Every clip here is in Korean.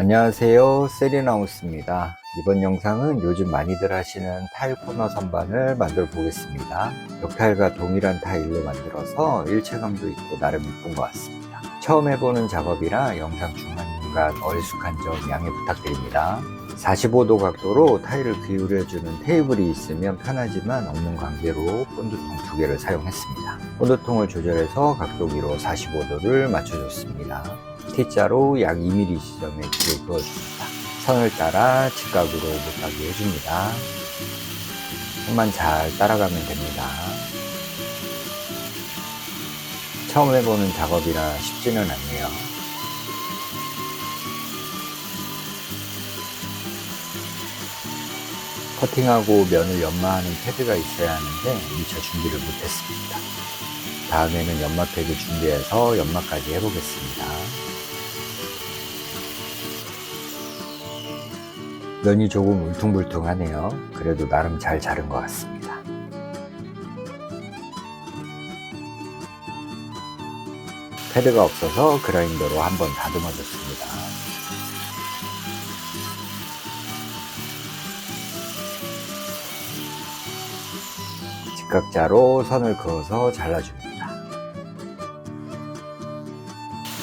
안녕하세요. 세리나우스입니다. 이번 영상은 요즘 많이들 하시는 타일 코너 선반을 만들어 보겠습니다. 벽타일과 동일한 타일로 만들어서 일체감도 있고 나름 이쁜 것 같습니다. 처음 해보는 작업이라 영상 중간중간 어리숙한 점 양해 부탁드립니다. 45도 각도로 타일을 기울여주는 테이블이 있으면 편하지만 없는 관계로 본드통 두 개를 사용했습니다. 본드통을 조절해서 각도기로 45도를 맞춰줬습니다 T자로 약 2mm 지점에 줄을 그어줍니다. 선을 따라 직각으로 못가게 해줍니다. 손만 잘 따라가면 됩니다. 처음 해보는 작업이라 쉽지는 않네요. 커팅하고 면을 연마하는 패드가 있어야 하는데 미처 준비를 못했습니다. 다음에는 연마 패드 준비해서 연마까지 해보겠습니다. 면이 조금 울퉁불퉁하네요. 그래도 나름 잘 자른 것 같습니다. 패드가 없어서 그라인더로 한번 다듬어 줬습니다. 직각자로 선을 그어서 잘라줍니다.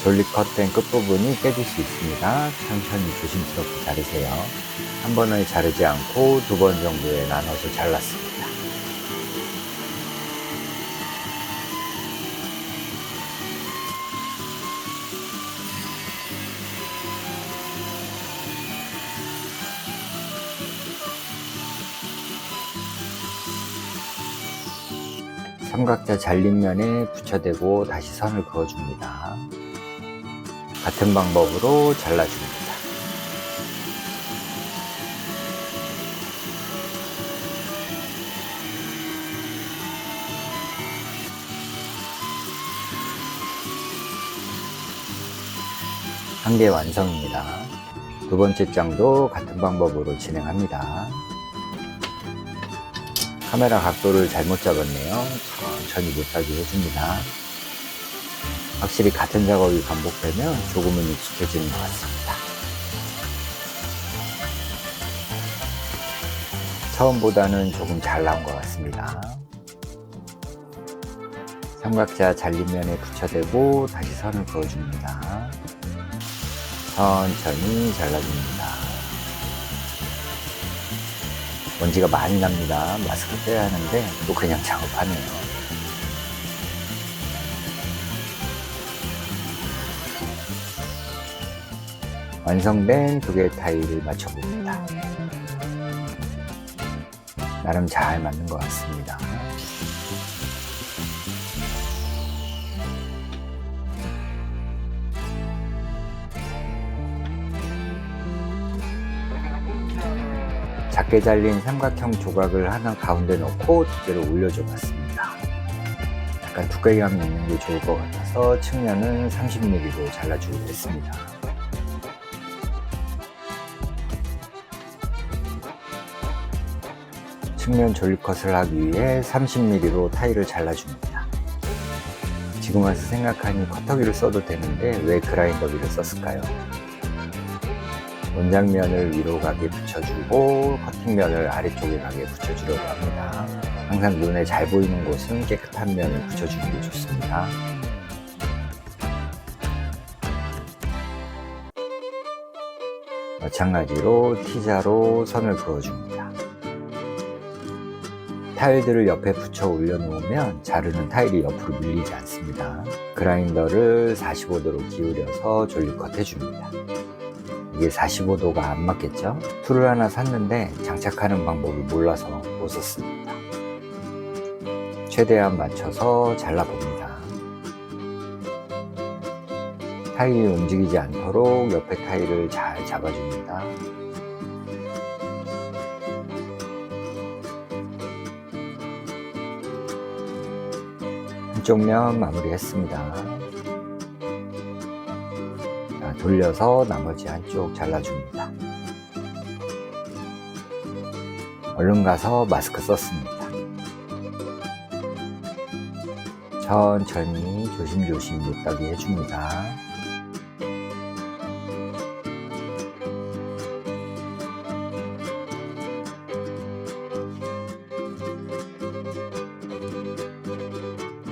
졸리 컷된 끝부분이 깨질 수 있습니다. 천천히 조심스럽게 자르세요. 한 번에 자르지 않고 두 번 정도에 나눠서 잘랐습니다. 삼각자 잘린 면에 붙여대고 다시 선을 그어줍니다. 같은 방법으로 잘라줍니다. 한 개 완성입니다. 두 번째 장도 같은 방법으로 진행합니다. 카메라 각도를 잘못 잡았네요. 천천히 못하게 해줍니다. 확실히 같은 작업이 반복되면 조금은 익숙해지는 것 같습니다. 처음보다는 조금 잘 나온 것 같습니다. 삼각자 잘린 면에 붙여대고 다시 선을 그어줍니다. 천천히 잘라줍니다. 먼지가 많이 납니다. 마스크 떼야 하는데 또 그냥 작업하네요. 완성된 두 개의 타일을 맞춰봅니다. 나름 잘 맞는 것 같습니다. 작게 잘린 삼각형 조각을 하나 가운데 넣고 두께를 올려줘 봤습니다. 약간 두께감이 있는 게 좋을 것 같아서 측면은 30mm로 잘라주기로 했습니다. 측면 졸리컷을 하기 위해 30mm로 타일을 잘라줍니다. 지금 와서 생각하니 커터기를 써도 되는데 왜 그라인더기를 썼을까요? 원장면을 위로 가게 붙여주고 커팅면을 아래쪽에 가게 붙여주려고 합니다. 항상 눈에 잘 보이는 곳은 깨끗한 면을 붙여주는 게 좋습니다. 마찬가지로 T자로 선을 그어줍니다. 타일들을 옆에 붙여 올려놓으면 자르는 타일이 옆으로 밀리지 않습니다. 그라인더를 45도로 기울여서 졸리컷 해줍니다. 이게 45도가 안 맞겠죠? 툴을 하나 샀는데 장착하는 방법을 몰라서 못 썼습니다. 최대한 맞춰서 잘라봅니다. 타일이 움직이지 않도록 옆에 타일을 잘 잡아줍니다. 한쪽 면 마무리했습니다. 돌려서 나머지 한쪽 잘라줍니다. 얼른 가서 마스크 썼습니다. 천천히 조심조심 못따기 해줍니다.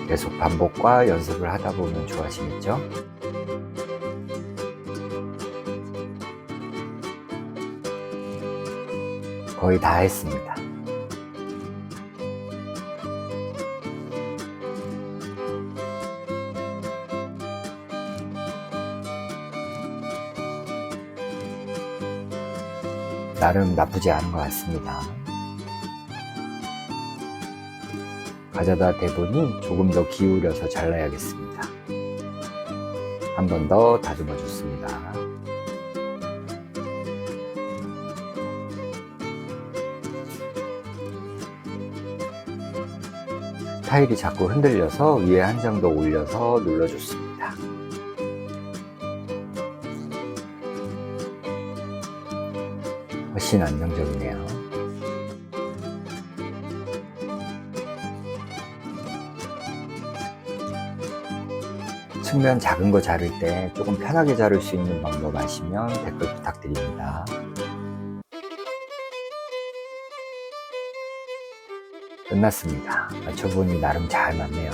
계속 반복과 연습을 하다 보면 좋아지겠죠? 거의 다 했습니다. 나름 나쁘지 않은 것 같습니다. 가져다 대보니 조금 더 기울여서 잘라야겠습니다. 한 번 더 다듬어 줬습니다. 타일이 자꾸 흔들려서 위에 한 장 더 올려서 눌러줬습니다. 훨씬 안정적이네요. 측면 작은 거 자를 때 조금 편하게 자를 수 있는 방법 아시면 댓글 부탁드립니다. 끝났습니다. 맞춰보니 나름 잘 맞네요.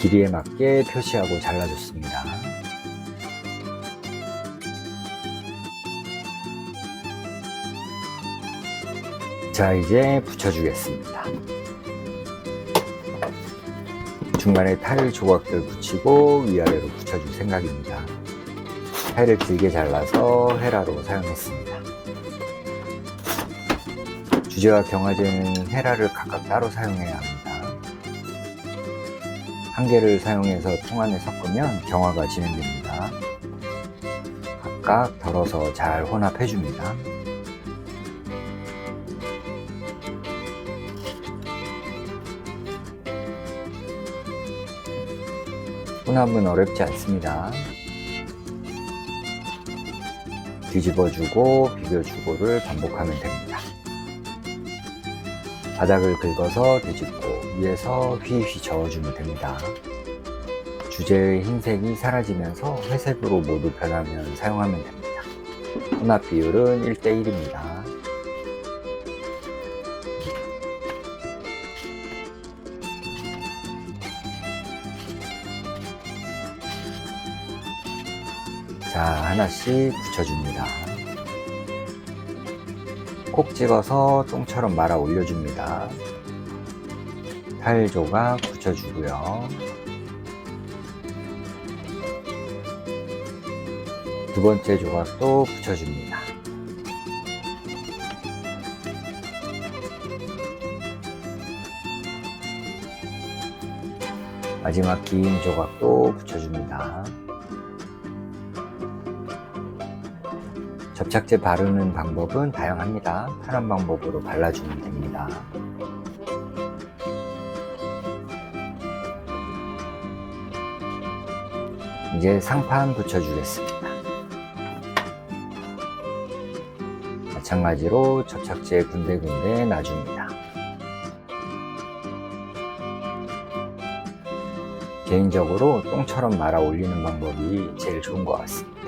길이에 맞게 표시하고 잘라줬습니다. 자, 이제 붙여주겠습니다. 중간에 타일 조각들 붙이고 위아래로 붙여줄 생각입니다. 타일을 길게 잘라서 헤라로 사용했습니다. 주제와 경화제는 헤라를 각각 따로 사용해야 합니다. 한 개를 사용해서 통 안에 섞으면 경화가 진행됩니다. 각각 덜어서 잘 혼합해 줍니다. 혼합은 어렵지 않습니다. 뒤집어주고 비벼주고를 반복하면 됩니다. 바닥을 긁어서 뒤집고 위에서 휘휘 저어주면 됩니다. 주제의 흰색이 사라지면서 회색으로 모두 변하면 사용하면 됩니다. 혼합 비율은 1대1입니다. 자, 하나씩 붙여줍니다. 콕 찍어서 똥처럼 말아 올려줍니다. 타일 조각 붙여주고요. 두 번째 조각도 붙여줍니다. 마지막 긴 조각도 붙여줍니다. 접착제 바르는 방법은 다양합니다. 편한 방법으로 발라주면 됩니다. 이제 상판 붙여주겠습니다. 마찬가지로 접착제 군데군데 놔줍니다. 개인적으로 똥처럼 말아 올리는 방법이 제일 좋은 것 같습니다.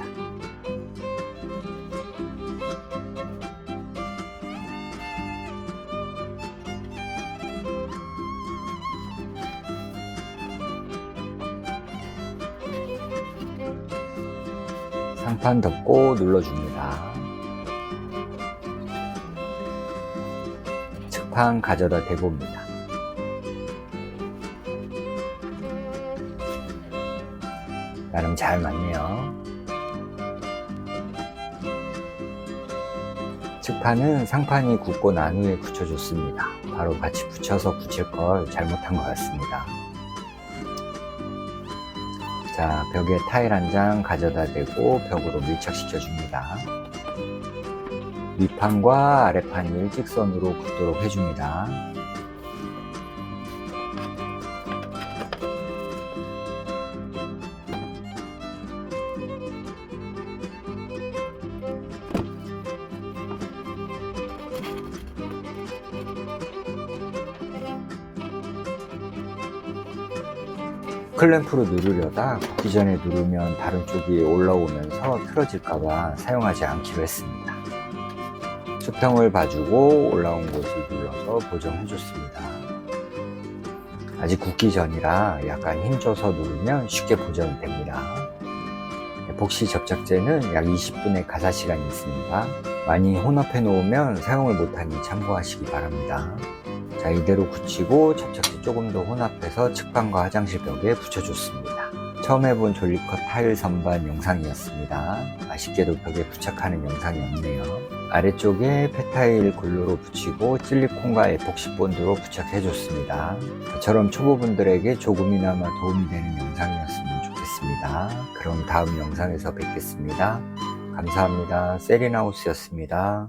상판 덮고 눌러줍니다. 측판 가져다 대봅니다. 나름 잘 맞네요. 측판은 상판이 굳고 난 후에 붙여줬습니다. 바로 같이 붙여서 붙일 걸 잘못한 것 같습니다. 자, 벽에 타일 한 장 가져다 대고 벽으로 밀착시켜 줍니다. 윗판과 아래판이 일직선으로 굳도록 해줍니다. 클램프로 누르려다 굽기 전에 누르면 다른 쪽이 올라오면서 틀어질까봐 사용하지 않기로 했습니다. 수평을 봐주고 올라온 곳을 눌러서 보정해줬습니다. 아직 굳기 전이라 약간 힘줘서 누르면 쉽게 보정이 됩니다. 에폭시 접착제는 약 20분의 가사 시간이 있습니다. 많이 혼합해 놓으면 사용을 못하니 참고하시기 바랍니다. 자, 이대로 굳히고 접착제 조금 더 혼합해서 측방과 화장실 벽에 붙여줬습니다. 처음 해본 졸리컷 타일 선반 영상이었습니다. 아쉽게도 벽에 부착하는 영상이 없네요. 아래쪽에 페타일 글루로 붙이고 실리콘과 에폭시 본드로 부착해줬습니다. 저처럼 초보분들에게 조금이나마 도움이 되는 영상이었으면 좋겠습니다. 그럼 다음 영상에서 뵙겠습니다. 감사합니다. 세리나우스였습니다.